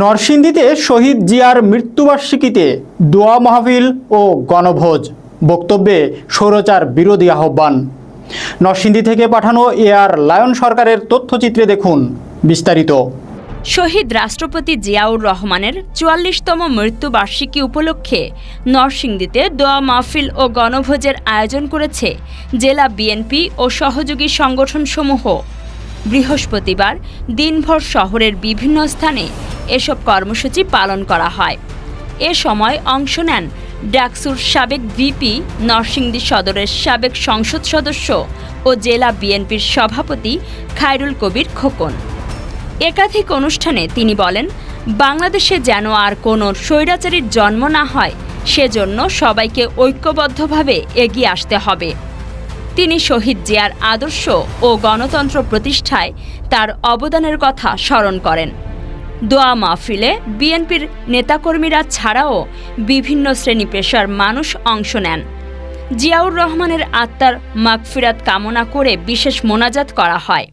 নরসিংদীতে শহীদ জিয়ার মৃত্যুবার্ষিকীতে দোয়া মাহফিল ও গণভোজ। বক্তব্যে স্বৈরাচার বিরোধী আহ্বান। নরসিংদী থেকে পাঠানো এয়ার লায়ন সরকারের তথ্যচিত্রে দেখুন বিস্তারিত। শহীদ রাষ্ট্রপতি জিয়াউর রহমানের চুয়াল্লিশতম মৃত্যুবার্ষিকী উপলক্ষে নরসিংদীতে দোয়া মাহফিল ও গণভোজের আয়োজন করেছে জেলা বিএনপি ও সহযোগী সংগঠনসমূহ। বৃহস্পতিবার দিনভর শহরের বিভিন্ন স্থানে এসব কর্মসূচি পালন করা হয়। এ সময় অংশ নেন ডাকসুর সাবেক ভিপি, নরসিংদী সদরের সাবেক সংসদ সদস্য ও জেলা বিএনপির সভাপতি খায়রুল কবির খোকন। একাধিক অনুষ্ঠানে তিনি বলেন, বাংলাদেশে যেন আর কোনো স্বৈরাচারীর জন্ম না হয়, সেজন্য সবাইকে ঐক্যবদ্ধভাবে এগিয়ে আসতে হবে। তিনি শহীদ জিয়ার আদর্শ ও গণতন্ত্র প্রতিষ্ঠায় তার অবদানের কথা স্মরণ করেন। দোয়া মাহফিলে বিএনপির নেতাকর্মীরা ছাড়াও বিভিন্ন শ্রেণি পেশার মানুষ অংশ নেন। জিয়াউর রহমানের আত্মার মাগফিরাত কামনা করে বিশেষ মোনাজাত করা হয়।